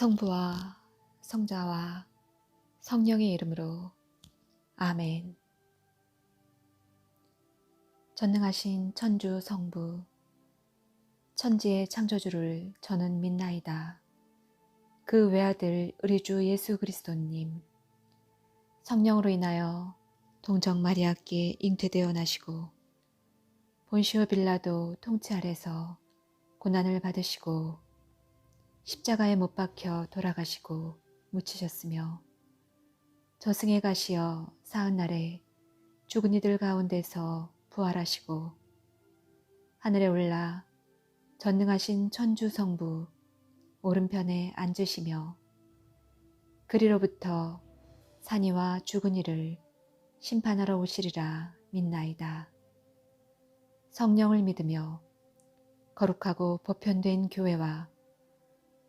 성부와 성자와 성령의 이름으로 아멘. 전능하신 천주 성부, 천지의 창조주를 저는 믿나이다. 그 외아들 우리 주 예수 그리스도님, 성령으로 인하여 동정 마리아께 잉태되어 나시고 본시오 빌라도 통치 아래서 고난을 받으시고 십자가에 못 박혀 돌아가시고 묻히셨으며 저승에 가시어 사흔날에 죽은 이들 가운데서 부활하시고 하늘에 올라 전능하신 천주 성부 오른편에 앉으시며 그리로부터 산이와 죽은 이를 심판하러 오시리라 믿나이다. 성령을 믿으며 거룩하고 보편된 교회와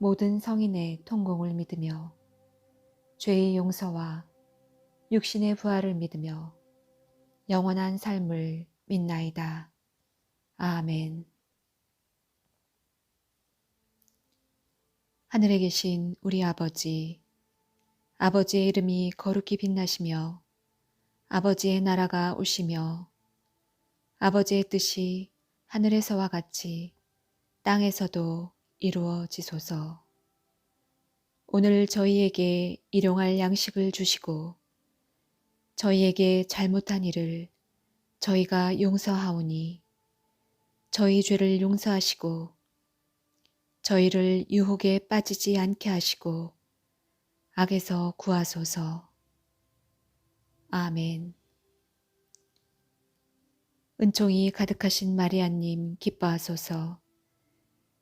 모든 성인의 통공을 믿으며 죄의 용서와 육신의 부활을 믿으며 영원한 삶을 믿나이다. 아멘. 하늘에 계신 우리 아버지, 아버지의 이름이 거룩히 빛나시며 아버지의 나라가 오시며 아버지의 뜻이 하늘에서와 같이 땅에서도 이루어지소서. 오늘 저희에게 일용할 양식을 주시고 저희에게 잘못한 일을 저희가 용서하오니 저희 죄를 용서하시고 저희를 유혹에 빠지지 않게 하시고 악에서 구하소서. 아멘. 은총이 가득하신 마리아님 기뻐하소서.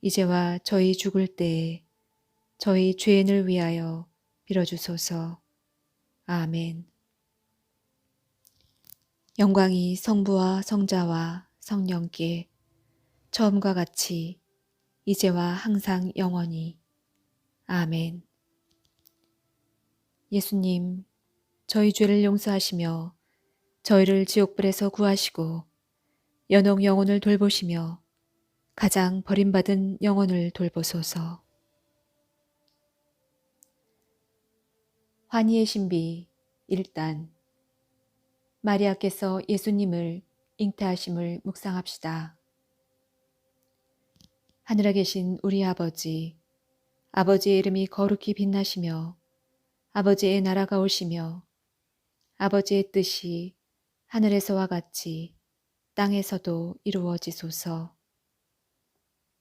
이제와 저희 죽을 때에 저희 죄인을 위하여 빌어주소서. 아멘. 영광이 성부와 성자와 성령께 처음과 같이 이제와 항상 영원히. 아멘. 예수님, 저희 죄를 용서하시며 저희를 지옥불에서 구하시고 연옥 영혼을 돌보시며 가장 버림받은 영혼을 돌보소서. 환희의 신비 1단 마리아께서 예수님을 잉태하심을 묵상합시다. 하늘에 계신 우리 아버지, 아버지의 이름이 거룩히 빛나시며 아버지의 나라가 오시며 아버지의 뜻이 하늘에서와 같이 땅에서도 이루어지소서.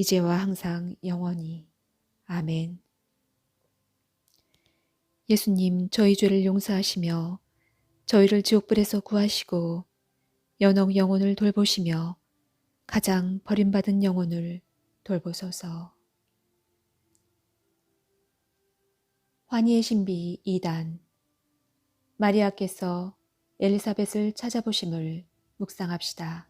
이제와 항상 영원히. 아멘. 예수님, 저희 죄를 용서하시며 저희를 지옥불에서 구하시고 연옥 영혼을 돌보시며 가장 버림받은 영혼을 돌보소서. 환희의 신비 2단 마리아께서 엘리사벳을 찾아보심을 묵상합시다.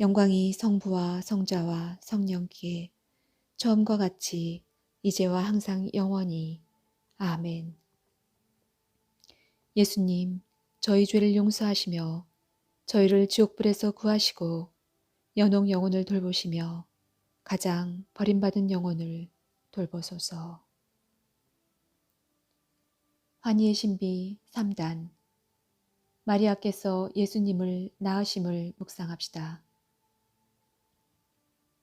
영광이 성부와 성자와 성령께 처음과 같이 이제와 항상 영원히 아멘. 예수님, 저희 죄를 용서하시며 저희를 지옥불에서 구하시고 연옥 영혼을 돌보시며 가장 버림받은 영혼을 돌보소서. 환희의 신비 3단 마리아께서 예수님을 낳으심을 묵상합시다.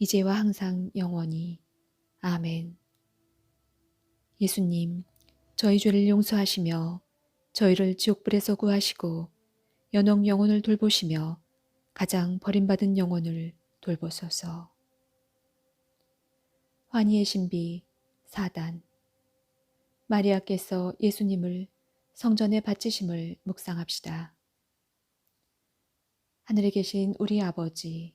이제와 항상 영원히. 아멘. 예수님, 저희 죄를 용서하시며 저희를 지옥불에서 구하시고 연옥 영혼을 돌보시며 가장 버림받은 영혼을 돌보소서. 환희의 신비 4단 마리아께서 예수님을 성전에 바치심을 묵상합시다. 하늘에 계신 우리 아버지,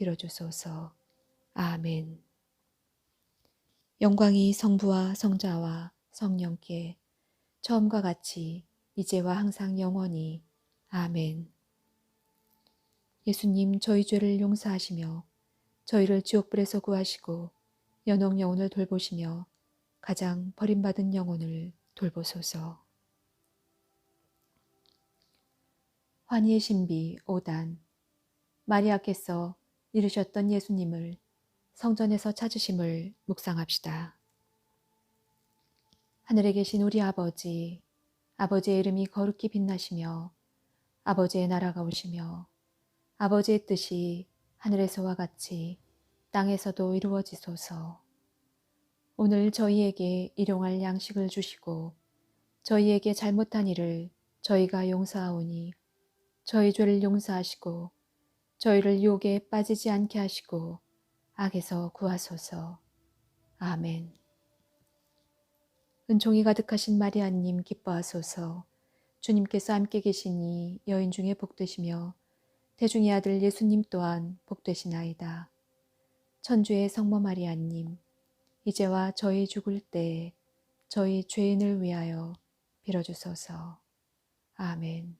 빌어주소서. 아멘. 영광이 성부와 성자와 성령께 처음과 같이 이제와 항상 영원히 아멘. 예수님 저희 죄를 용서하시며 저희를 지옥불에서 구하시고 연옥 영혼을 돌보시며 가장 버림받은 영혼을 돌보소서. 환희의 신비 5단 마리아께서 이르셨던 예수님을 성전에서 찾으심을 묵상합시다. 하늘에 계신 우리 아버지, 아버지의 이름이 거룩히 빛나시며 아버지의 나라가 오시며 아버지의 뜻이 하늘에서와 같이 땅에서도 이루어지소서. 오늘 저희에게 일용할 양식을 주시고 저희에게 잘못한 일을 저희가 용서하오니 저희 죄를 용서하시고 저희를 유혹에 빠지지 않게 하시고 악에서 구하소서. 아멘. 은총이 가득하신 마리아님 기뻐하소서. 주님께서 함께 계시니 여인 중에 복되시며 대중의 아들 예수님 또한 복되시나이다. 천주의 성모 마리아님, 이제와 저희 죽을 때에 저희 죄인을 위하여 빌어주소서. 아멘.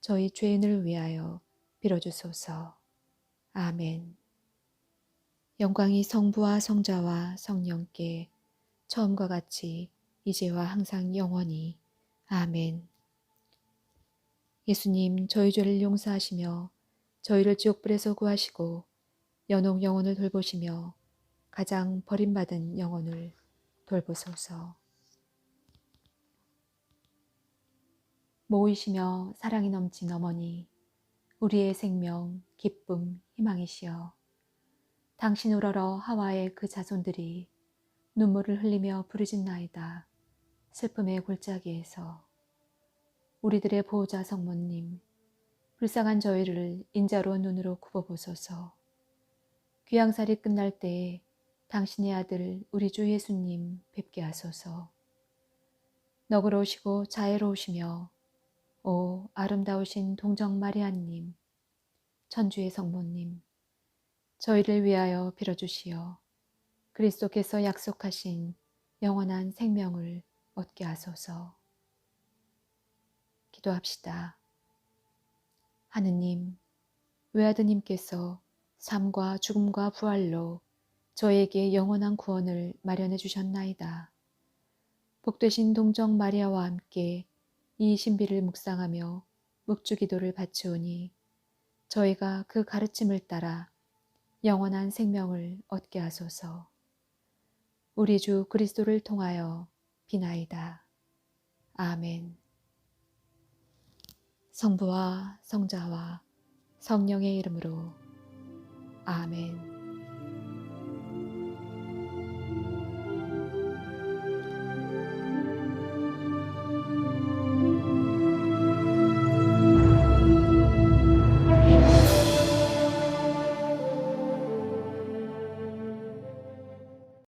저희 죄인을 위하여 빌어주소서. 아멘. 영광이 성부와 성자와 성령께 처음과 같이 이제와 항상 영원히 아멘. 예수님 저희 죄를 용서하시며 저희를 지옥불에서 구하시고 연옥 영혼을 돌보시며 가장 버림받은 영혼을 돌보소서. 모이시며 사랑이 넘친 어머니 우리의 생명, 기쁨, 희망이시여 당신 우러러 하와의 그 자손들이 눈물을 흘리며 부르짖나이다. 슬픔의 골짜기에서 우리들의 보호자 성모님 불쌍한 저희를 인자로 눈으로 굽어보소서. 귀양살이 끝날 때에 당신의 아들 우리 주 예수님 뵙게 하소서. 너그러우시고 자애로우시며 오 아름다우신 동정 마리아님 천주의 성모님 저희를 위하여 빌어주시어 그리스도께서 약속하신 영원한 생명을 얻게 하소서. 기도합시다. 하느님, 외아드님께서 삶과 죽음과 부활로 저에게 영원한 구원을 마련해 주셨나이다. 복되신 동정 마리아와 함께 이 신비를 묵상하며 묵주기도를 바치오니 저희가 그 가르침을 따라 영원한 생명을 얻게 하소서. 우리 주 그리스도를 통하여 비나이다. 아멘. 성부와 성자와 성령의 이름으로 아멘.